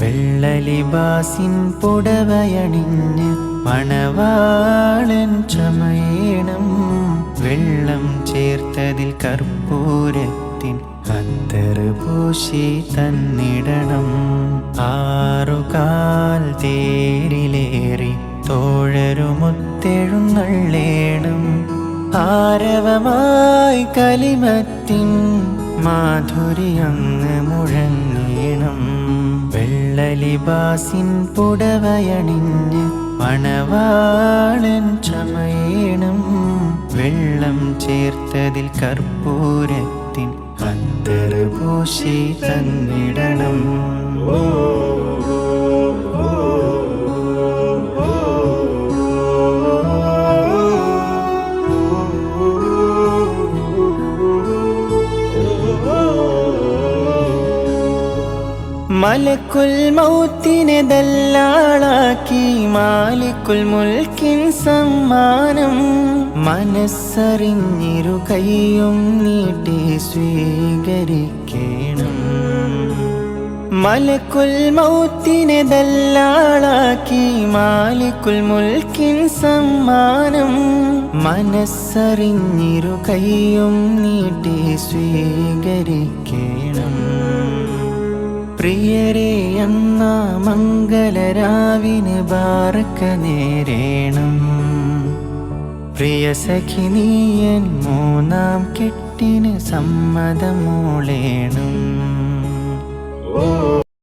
വെള്ളലിബാസിൻ പുടവയണിഞ്ഞ് മണവാളൻ ചമയണം വെള്ളം ചേർത്തതിൽ കർപ്പൂരത്തിൻ അത്തറ് പൂശി തന്നിടണം. ആറുകാൽ തേരിലേറി തോഴരുമൊത്തെഴുന്നള്ളേണം ആരവമായി കലിമത്തിൻ മാധുര്യങ്ങ് മുഴങ്ങേണം വെള്ളലിബാസിൻ പുടവയണിഞ്ഞ് മണവാളൻ ചമയണം. വെള്ളം ചേർത്തതിൽ കർപ്പൂരത്തിൻ അന്തർഭൂഷി തന്നിടണം. മലക്കുൽ മൗത്തിനെ ദല്ലാളാക്കി മാലിക്കുൽ മുൽക്കിൻ സമ്മാനം. മനസ്സറിഞ്ഞിരു കൈയും നീട്ടി സ്വീകരിക്കണം. മലക്കുൽ മൗത്തിനെ ദല്ലാളാക്കി മാലിക്കുൽ മുൽക്കിൻ സമ്മാനം. മനസ്സറിഞ്ഞിരു കൈയും നീട്ടി സ്വീകരിക്കണം. പ്രിയരെ എന്ന മംഗളരാവിന് ബാറക്ക നേരേണം. പ്രിയ സഖിനീയൻ മൂന്നാം കെട്ടിന് സമ്മതമൂളേണം.